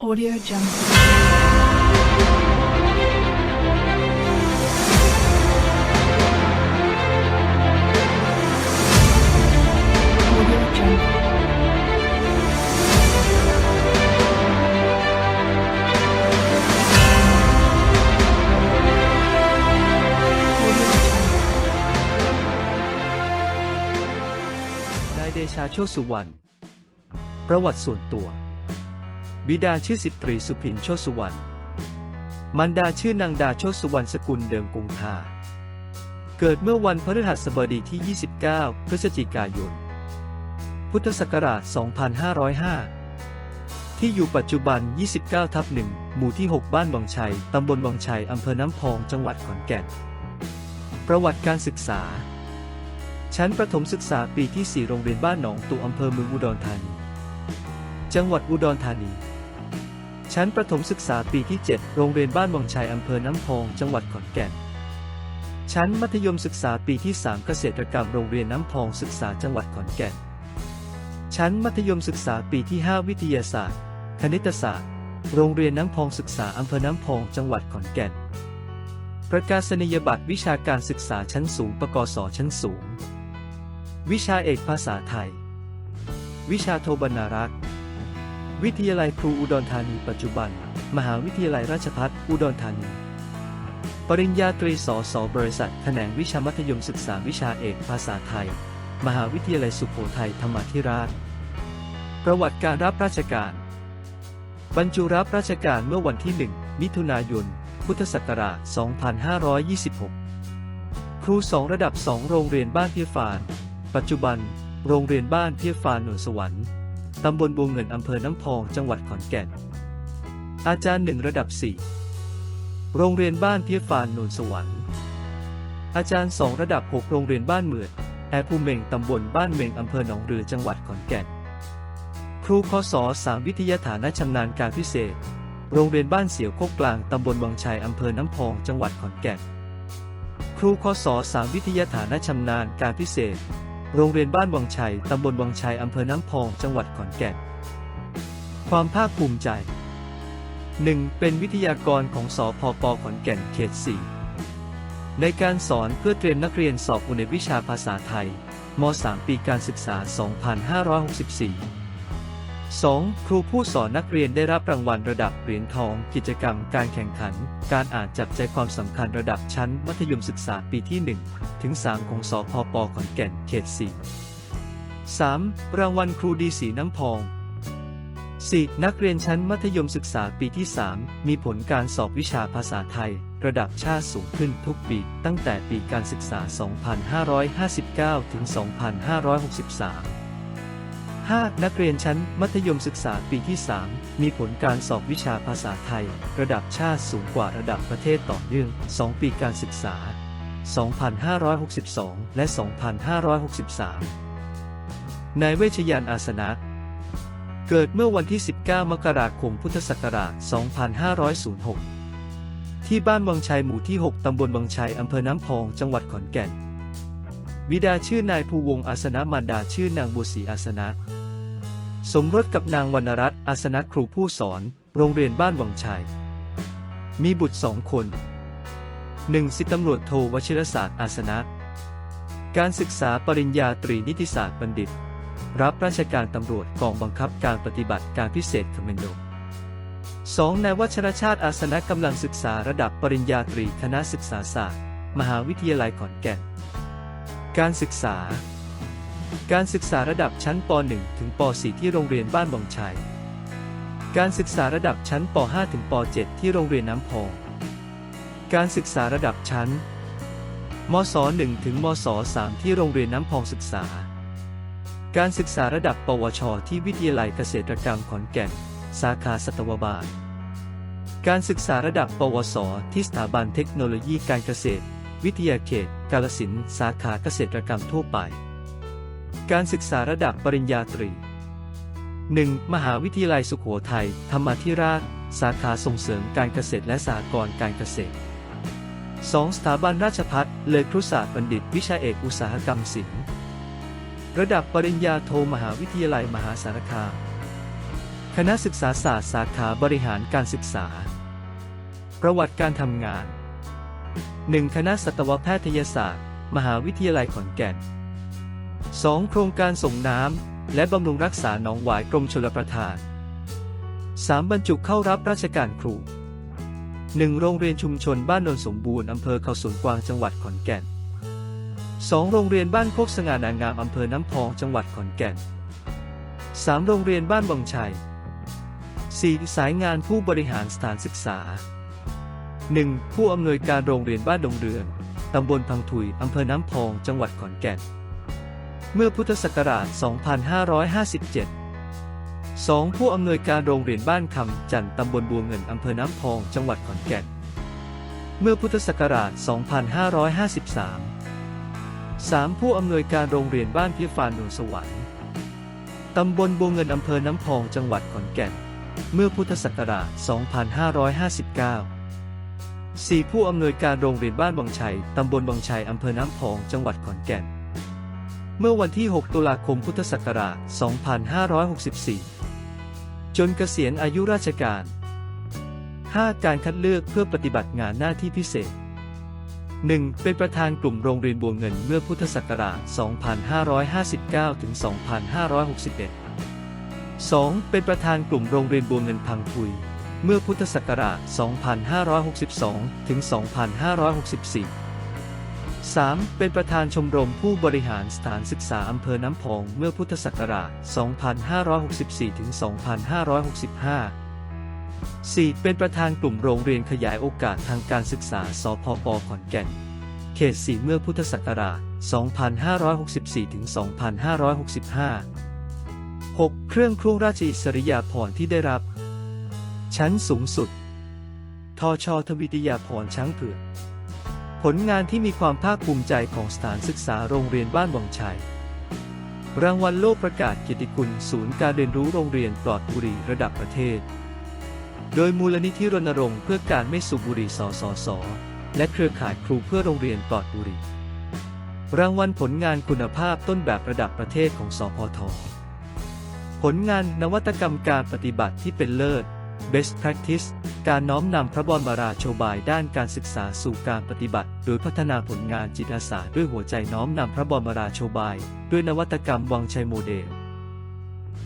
Audio Jungle. Audio Jungle. Audio Jungle. นายเดชาโชติสุวรรณ ประวัติส่วนตัว บิดาชื่อสิบตรีสุพินโชสุวรรณมารดาชื่อนางดาโชสุวรรณสกุลเดิมกรุงทาเกิดเมื่อวันพฤหัสบดีที่ 29 พฤศจิกายน พุทธศักราช 2505 ที่อยู่ปัจจุบัน 29 ทับ1หมู่ที่ 6 บ้านวังชัย ตำบลวังชัย อำเภอน้ำพอง จังหวัดขอนแก่น ประวัติการศึกษา ชั้นประถมศึกษาปีที่ 4 โรงเรียนบ้านหนองตูอำเภอเมืองอุดรธานี จังหวัดอุดรธานี ชั้นประถมศึกษาปีที่ 7 โรงเรียนบ้านวังชัยอำเภอน้ำพองจังหวัดขอนแก่น ชั้นมัธยมศึกษาปีที่ 3 เกษตรกรรมโรงเรียนน้ำพองศึกษาจังหวัดขอนแก่น ชั้นมัธยมศึกษาปีที่ 5 วิทยาศาสตร์ คณิตศาสตร์ โรงเรียนน้ำพองศึกษาอำเภอน้ำพองจังหวัดขอนแก่น ประกาศนียบัตรวิชาการศึกษาชั้นสูงประกศชั้นสูง วิชาเอกภาษาไทย วิชาโทบรรณารักษ์ วิทยาลัยครูอุดรธานีปัจจุบัน มหาวิทยาลัยราชภัฏอุดรธานี ปริญญาตรีสอสอบริษัทแขนงวิชามัธยมศึกษาวิชาเอกภาษาไทย มหาวิทยาลัยสุโขทัยธรรมาธิราช ประวัติการรับราชการ บรรจุรับราชการเมื่อวันที่ 1 มิถุนายน พุทธศักราช 2526 ครูสองระดับ 2 โรงเรียนบ้านเพียฟาน ปัจจุบัน โรงเรียนบ้านเพียฟานหนวสวรรค์ ตำบลบวงเงินอำเภอน้ำพอง จังหวัดขอนแก่น อาจารย์หนึ่งระดับ 4 โรงเรียนบ้านเพียฟานหนสวรรค์ อาจารย์สองระดับ 6 โรงเรียนบ้านเหมือดแอภูเมงตำบลบ้านเมงอำเภอหนองเรือจังหวัดขอนแก่น ครูคศสามวิทยาฐานะชำนาญการพิเศษ โรงเรียนบ้านเสียวโคกกลางตำบลวังชัยอำเภอน้ำพอง จังหวัดขอนแก่น ครูคศสามวิทยาฐานะชำนาญการพิเศษ โรงเรียนบ้านวังชัย ตำบลวังชัย อำเภอน้ำพอง จังหวัดขอนแก่น ความภาคภูมิใจ 1. เป็นวิทยากรของสพปขอนแก่นเขต 4 ในการสอนเพื่อเตรียมนักเรียนสอบอุในวิชาภาษาไทยม .3 ปีการศึกษา 2564 2. ครูผู้สอนนักเรียนได้รับรางวัลระดับเหรียญทอง กิจกรรม การแข่งขัน การอ่านจับใจความสำคัญระดับชั้น มัธยมศึกษาปีที่ 1 ถึง 3 ของสพปขอนแก่นเขต 4 3. รางวัลครูดีสีน้ำพอง 4. นักเรียนชั้นมัธยมศึกษาปีที่ 3 มีผลการสอบวิชาภาษาไทย ระดับชาติสูงขึ้นทุกปี ตั้งแต่ปีการศึกษา 2559 ถึง 2563 5. นักเรียนชั้น มัธยมศึกษาปีที่ 3 มีผลการสอบวิชาภาษาไทย ระดับชาติสูงกว่าระดับประเทศต่อเนื่อง 2 ปีการศึกษา 2562 และ 2563 นายเวชยานอาสนะ เกิดเมื่อวันที่ 19 มกราคม พุทธศักราช 2506 ที่บ้านวังชัยหมู่ที่ 6 ตำบลวังชัย อำเภอน้ำพอง จังหวัดขอนแก่นบิดาชื่อนายภูวงศ์อาสนะมารดาชื่อนางบัวศรีอาสนะ สมรสกับนางวรรณรัตน์อาสนะครูผู้สอน โรงเรียนบ้านวังชัย มีบุตรสองคนหนึ่งสิตำรวจโทวชิรศาสตร์อาสนะ การศึกษาปริญญาตรีนิติศาสตร์บัณฑิต รับราชการตำรวจกองบังคับการปฏิบัติการพิเศษคอมเมนโด 2. นายวัชรชาติอาสนะกำลังศึกษาระดับปริญญาตรีคณะศึกษาศาสตร์ มหาวิทยาลัยขอนแก่น การศึกษา การศึกษาระดับชั้นป .1 ถึงป .4 ที่โรงเรียนบ้านบองชัย การศึกษาระดับชั้นป .5 ถึงป .7 ที่โรงเรียนน้ำพอง การศึกษาระดับชั้นมศ 1 ถึงมศ 3 ที่โรงเรียนน้ำพองศึกษา การศึกษาระดับ ปวช ที่วิทยาลัยเกษตรกรรมขอนแก่น สาขาสัตวบาล การศึกษาระดับ ปวส ที่สถาบันเทคโนโลยีการเกษตร วิทยาเขต กาลสินสาขาเกษตรกรรมทั่วไป การศึกษาระดับปริญญาตรี 1. มหาวิทยาลัยสุขโขทัย ธรรมาธิราช สาขาส่งเสริมการเกษตรและสหกรณ์การเกษตร 2. สถาบันราชพัฒเลยครุศาสตร์บัณฑิต วิชาเอกอุตสาหกรรมศิลป์ ระดับปริญญาโทมหาวิทยาลัยมหาสารคาม คณะศึกษาศาสตร์สาขาบริหารการศึกษา ประวัติการทำงาน 1. คณะสัตวแพทยศาสตร์ มหาวิทยาลัยขอนแก่น 2. โครงการส่งน้ำและบำรุงรักษาหนองหวายกรมชลประทาน 3. บรรจุเข้ารับราชการครู 1. โรงเรียนชุมชนบ้านโนนสมบูรณ์อำเภอเขาสวนกวางจังหวัดขอนแก่น 2. โรงเรียนบ้านโคกสง่านางามอำเภอน้ำพองจังหวัดขอนแก่น 3. โรงเรียนบ้านวังชัย 4. สายงานผู้บริหารสถานศึกษา 1. ผู้อำนวยการโรงเรียนบ้านดงเรืองตำบลพังถุยอำเภอน้ำพอง จังหวัดขอนแก่น เมื่อพุทธศักราช 2557 2. ผู้อำนวยการโรงเรียนบ้านคำจันทร์ตำบลบัวเงินอำเภอน้ำพอง จังหวัดขอนแก่น เมื่อพุทธศักราช 2553 3. ผู้อำนวยการโรงเรียนบ้านพิฟานนนสวรรค์ตำบลบัวเงินอำเภอน้ำพอง จังหวัดขอนแก่น เมื่อพุทธศักราช 2559 4. ผู้อำนวยการโรงเรียนบ้านวังชัย ตำบลวังชัย อำเภอน้ำพอง จังหวัดขอนแก่น เมื่อวันที่ 6 ตุลาคมพุทธศักราช 2564 จนเกษียณอายุราชการ 5. การคัดเลือกเพื่อปฏิบัติงานหน้าที่พิเศษ 1. เป็นประธานกลุ่มโรงเรียนบัวเงินเมื่อพุทธศักราช 2559 ถึง 2561 2. เป็นประธานกลุ่มโรงเรียนบัวเงินพังคุย เมื่อพุทธศักราช 2562 ถึง 2564 3. เป็นประธานชมรมผู้บริหารสถานศึกษาอำเภอน้ำพองเมื่อพุทธศักราช 2564 ถึง 2565 4. เป็นประธานกลุ่มโรงเรียนขยายโอกาสทางการศึกษา สพปขอนแก่น เขต 4 เมื่อพุทธศักราช 2564 ถึง 2565 6. เครื่องครุงราชอิสริยาภรณ์ที่ได้รับ ชั้นสูงสุด ทช ทวิทยาภรณ์ช้างเผือก ผลงานที่มีความภาคภูมิใจของสถานศึกษาโรงเรียนบ้านวังชัย รางวัลโลกประกาศเกียรติคุณ ศูนย์การเรียนรู้โรงเรียนปลอดบุหรี่ระดับประเทศ โดยมูลนิธิรณรงค์เพื่อการไม่สูบบุหรี่สสส และเครือข่ายครูเพื่อโรงเรียนปลอดบุหรี่ รางวัลผลงานคุณภาพต้นแบบระดับประเทศของสพท ผลงานนวัตกรรมการปฏิบัติที่เป็นเลิศ Best Practice การน้อมนำพระบรมราโชบายด้านการศึกษาสู่การปฏิบัติ โดยพัฒนาผลงานจิตอาสาด้วยหัวใจน้อมนำพระบรมราโชบาย ด้วยนวัตกรรมวังชัยโมเดล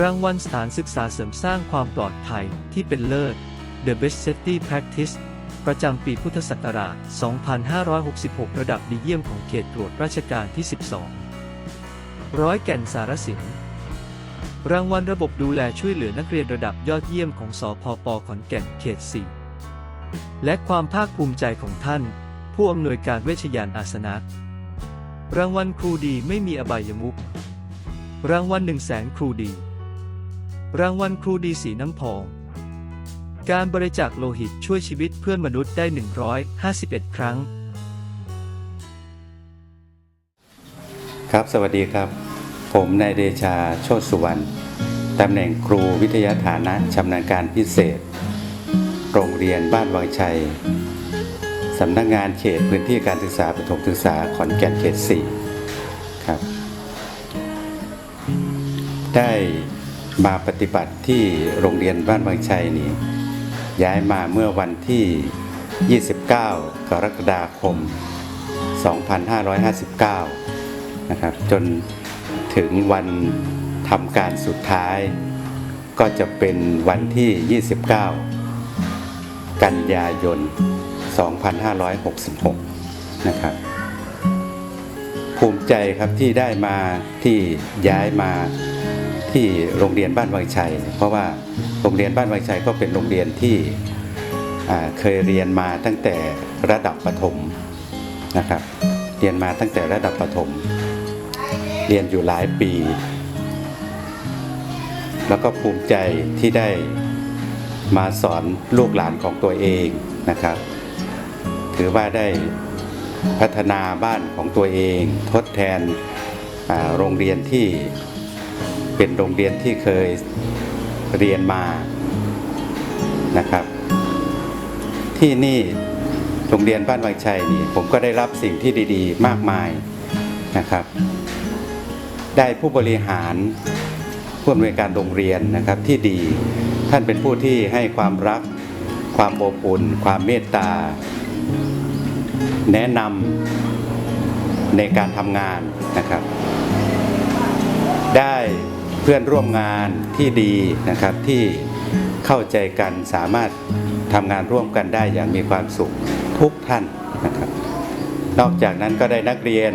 รางวัลสถานศึกษาเสริมสร้างความปลอดภัยที่เป็นเลิศ The Best Safety Practice ประจำปีพุทธศักราช 2566 ระดับดีเยี่ยมของเขตตรวจราชการที่ 12 ร้อยแก่นสารสิน รางวัลระบบดูแลช่วยเหลือนักเรียนระดับยอดเยี่ยมของสพปขอนแก่นเขต4และความภาคภูมิใจของท่าน ผู้อำนวยการเวชยานอาสนะ รางวัลครูดีไม่มีอบายมุขรางวัลหนึ่งแสนครูดี รางวัลครูดีสีน้ำพอง การบริจาคโลหิตช่วยชีวิตเพื่อนมนุษย์ได้ 151 ครั้ง ครับ สวัสดีครับ ผมนายเดชาโชติสุวรรณตำแหน่งครูวิทยาฐานะชำนาญการพิเศษ โรงเรียนบ้านวังชัย สำนักงานเขตพื้นที่การศึกษาประถมศึกษาขอนแก่นเขต 4 ครับ ได้มาปฏิบัติที่โรงเรียนบ้านวังชัยนี่ย้ายมาเมื่อวันที่ 29 กรกฎาคม 2559 นะครับ จน ถึงวันทำการสุดท้าย ก็จะเป็นวันที่ 29 กันยายน 2566 นะครับ ภูมิใจครับที่ได้มาที่ย้ายมาที่โรงเรียนบ้านวังชัย เพราะว่าโรงเรียนบ้านวังชัยก็เป็นโรงเรียนที่เคยเรียนมาตั้งแต่ระดับประถมนะครับ เรียนมาตั้งแต่ระดับประถม เรียนอยู่หลายปี แล้วก็ภูมิใจที่ได้มาสอนลูกหลานของตัวเองนะครับ ถือว่าได้พัฒนาบ้านของตัวเอง ทดแทนโรงเรียนที่เป็นโรงเรียนที่เคยเรียนมานะครับ ที่นี่โรงเรียนบ้านวังชัยนี่ผมก็ได้รับสิ่งที่ดี ๆ มากมายนะครับ ได้ผู้บริหารผู้อำนวยการโรงเรียนนะครับที่ดี ท่านเป็นผู้ที่ให้ความรัก ความอบอุ่น ความเมตตา แนะนำในการทำงานนะครับ ได้เพื่อนร่วมงานที่ดีนะครับที่เข้าใจกันสามารถทำงานร่วมกันได้อย่างมีความสุขทุกท่านนะครับ นอกจากนั้นก็ได้นักเรียน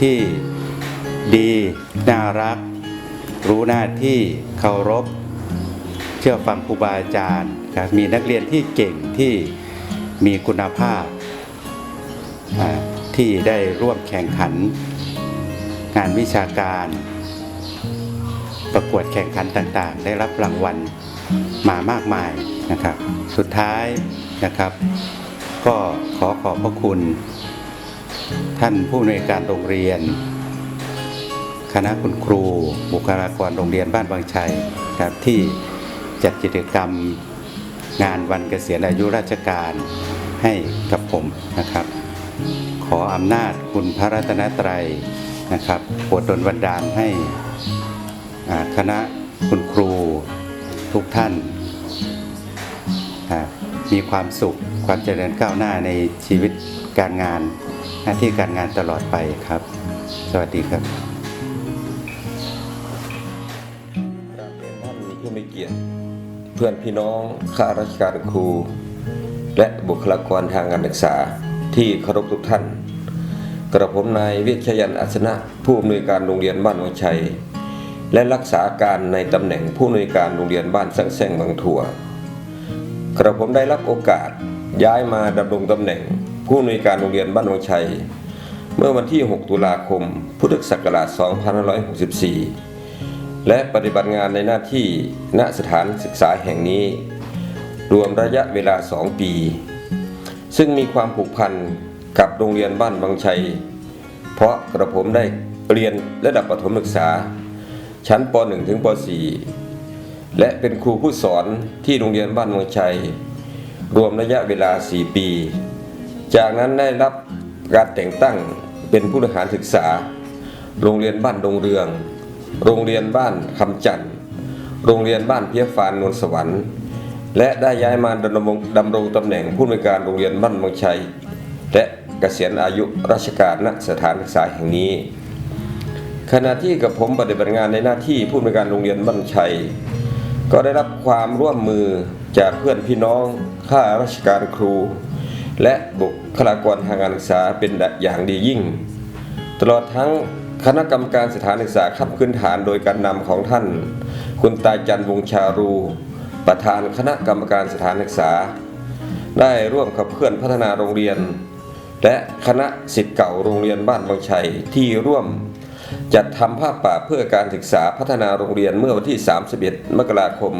ที่ ดี น่ารัก รู้หน้าที่เคารพ เชื่อฟังครูบาอาจารย์ครับมีนักเรียนที่เก่งที่มีคุณภาพ ที่ได้ร่วมแข่งขัน งานวิชาการ ประกวดแข่งขันต่างๆ ได้รับรางวัลมามากมายนะครับ สุดท้ายนะครับ ก็ขอขอบพระคุณ ท่านผู้อำนวยการโรงเรียน คณะคุณครู บุคลากรโรงเรียนบ้านบางชัยครับที่จัดกิจกรรมงานวันเกษียณอายุราชการให้กับผมนะครับ ขออำนาจคุณพระรัตนตรัยนะครับโปรดดลบันดาลให้คณะคุณครูทุกท่าน มีความสุขความเจริญก้าวหน้าในชีวิตการงานหน้าที่การงานตลอดไปครับ สวัสดีครับ เพื่อนพี่น้องข้าราชการครู และบุคลากรทางการศึกษาที่เคารพทุกท่าน กระผมนายเวชยันอัศนะ ผู้อำนวยการโรงเรียนบ้านวังชัย และรักษาการในตำแหน่งผู้อำนวยการโรงเรียนบ้านสังแซงบางถั่ว กระผมได้รับโอกาสย้ายมาดำรงตำแหน่งผู้อำนวยการโรงเรียนบ้านวังชัย เมื่อวันที่ 6 ตุลาคม พุทธศักราช 2564 และปฏิบัติงานในหน้าที่ณสถานศึกษาแห่งนี้ รวมระยะเวลา 2 ปี ซึ่งมีความผูกพันกับโรงเรียนบ้านบางชัย เพราะกระผมได้เรียนระดับประถมศึกษา ชั้นป .1 ถึงป .4 และเป็นครูผู้สอนที่โรงเรียนบ้านบางชัย รวมระยะเวลา 4 ปี จากนั้นได้รับการแต่งตั้งเป็นผู้บริหารศึกษา โรงเรียนบ้านดงเรือง โรงเรียนบ้านคำจันทร์โรงเรียนบ้านเพียฟานนวลสวรรค์ และได้ย้ายมาดำรงดำรงตำแหน่งผู้อำนวยการโรงเรียนบ้านบางชัย และเกษียณอายุราชการณสถานศึกษาแห่งนี้ ขณะที่กับผมปฏิบัติงานในหน้าที่ผู้อำนวยการโรงเรียนบ้านชัย ก็ได้รับความร่วมมือจากเพื่อนพี่น้องข้าราชการครู และบุคลากรทางการศึกษาเป็นอย่างดียิ่ง ตลอดทั้ง คณะกรรมการสถานศึกษาขับขึ้นฐานโดยการนำของท่าน คุณตาจันวงชารู ประธานคณะกรรมการสถานศึกษา ได้ร่วมขับเคลื่อนพัฒนาโรงเรียน และคณะสิทธิ์เก่าโรงเรียนบ้านบางชัยที่ร่วม จัดทำภาพป่าเพื่อการศึกษาพัฒนาโรงเรียนเมื่อวันที่ 31 มกราคม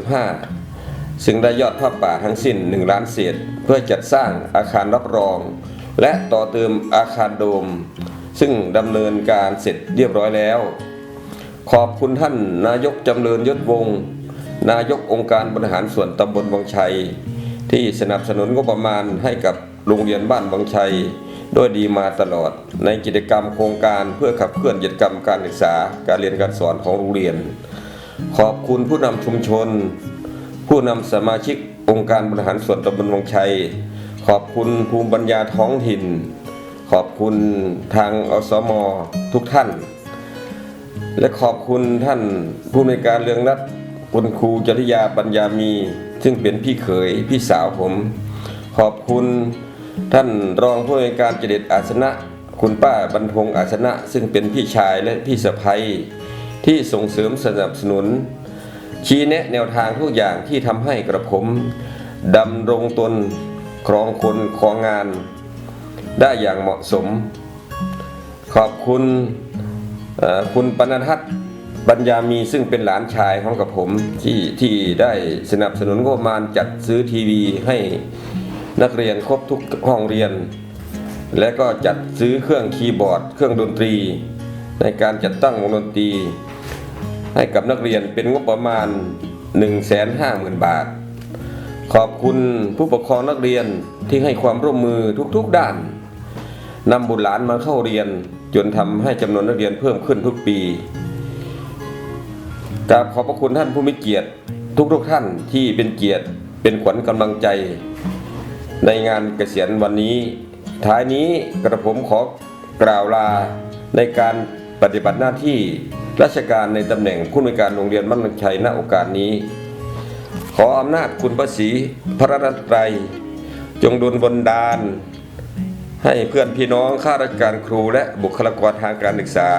2565 ซึ่งได้ยอดผ้าป่าทั้งสิ้น 1 ล้านเศษ เพื่อจัดสร้างอาคารรับรอง และต่อเติมอาคารโดม ซึ่งดำเนินการเสร็จเรียบร้อยแล้ว ขอบคุณท่านนายกจำเริญยศวงศ์นายกองค์การบริหารส่วนตำบลบางชัย ที่สนับสนุนงบประมาณให้กับโรงเรียนบ้านบางชัยโดยดีมาตลอดในกิจกรรมโครงการเพื่อขับเคลื่อนกิจกรรมการศึกษาการเรียนการสอนของโรงเรียน ขอบคุณผู้นำชุมชน ผู้นำสมาชิกองค์การบริหารส่วนตำบลวังชัย ขอบคุณภูมิปัญญาท้องถิ่น ขอบคุณทางอสมทุกท่าน และขอบคุณท่านผู้ในการเรืองรัตน์คุณครูจริยาปัญญามี ซึ่งเป็นพี่เขยพี่สาวผม ขอบคุณท่านรองผู้ในการเจเดตอาสนะ คุณป้าบรรพงอาสนะ ซึ่งเป็นพี่ชายและพี่สะพ้ยที่ส่งเสริมสนับสนุน ชี้แนะแนวทางทุกอย่างที่ทำให้กระผมดำรงตนครองคนครองงาน ได้อย่างเหมาะสม ขอบคุณคุณปนทัศน์ปัญญามีซึ่งเป็นหลานชายของกับผมที่ที่ได้สนับสนุนงบประมาณจัดซื้อทีวีให้นักเรียนครบทุกห้องเรียน และก็จัดซื้อเครื่องคีย์บอร์ด เครื่องดนตรี ในการจัดตั้งวงดนตรี ให้กับนักเรียนเป็นงบประมาณ 150,000 บาท ขอบคุณผู้ปกครองนักเรียนที่ให้ความร่วมมือทุกๆด้าน นำบุตรหลานมาเข้าเรียน จนทำให้จำนวนนักเรียนเพิ่มขึ้นทุกปีกราบขอบพระคุณท่านผู้มีเกียรติ ทุกๆท่านที่เป็นเกียรติเป็นขวัญกำลังใจ ในงานเกษียณวันนี้ ท้ายนี้กระผมขอกล่าวลาในการปฏิบัติหน้าที่ราชการในตำแหน่งผู้อำนวยการโรงเรียนมั่นชัยณโอกาสนี้ ขออำนาจคุณพระศรีพระรัตนตรัย จงดลบนดาล ให้เพื่อนพี่น้องข้าราชการครูและบุคลากรทางการศึกษา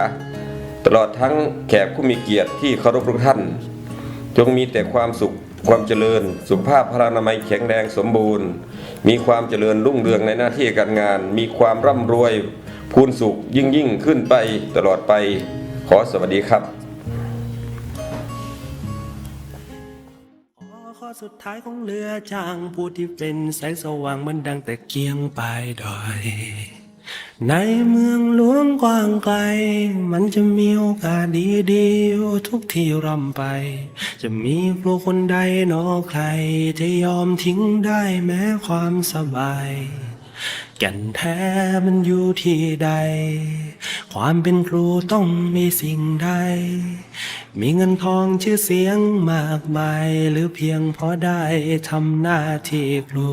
ตลอดทั้งแขกผู้มีเกียรติที่เคารพทุกท่าน จงมีแต่ความสุขความเจริญ สุขภาพพลานามัยแข็งแรงสมบูรณ์ มีความเจริญรุ่งเรืองในหน้าที่การงาน มีความร่ำรวยพูนสุขยิ่งยิ่งขึ้นไปตลอดไป ขอสวัสดีครับ สุดท้ายของเรือจางผู้ที่เป็นแสงสว่างมันดังแต่เกียงปลายดอย ในเมืองหลวงกว้างไกล มันจะมีโอกาสดีๆอยู่ทุกที่ร่ำไป จะมีผู้คนใดนอใคร จะยอมทิ้งได้แม้ความสบาย แก่นแท้มันอยู่ที่ใด ความเป็นครูต้องมีสิ่งใด มีเงินทองชื่อเสียงมากมาย หรือเพียงพอได้ทำหน้าที่ครู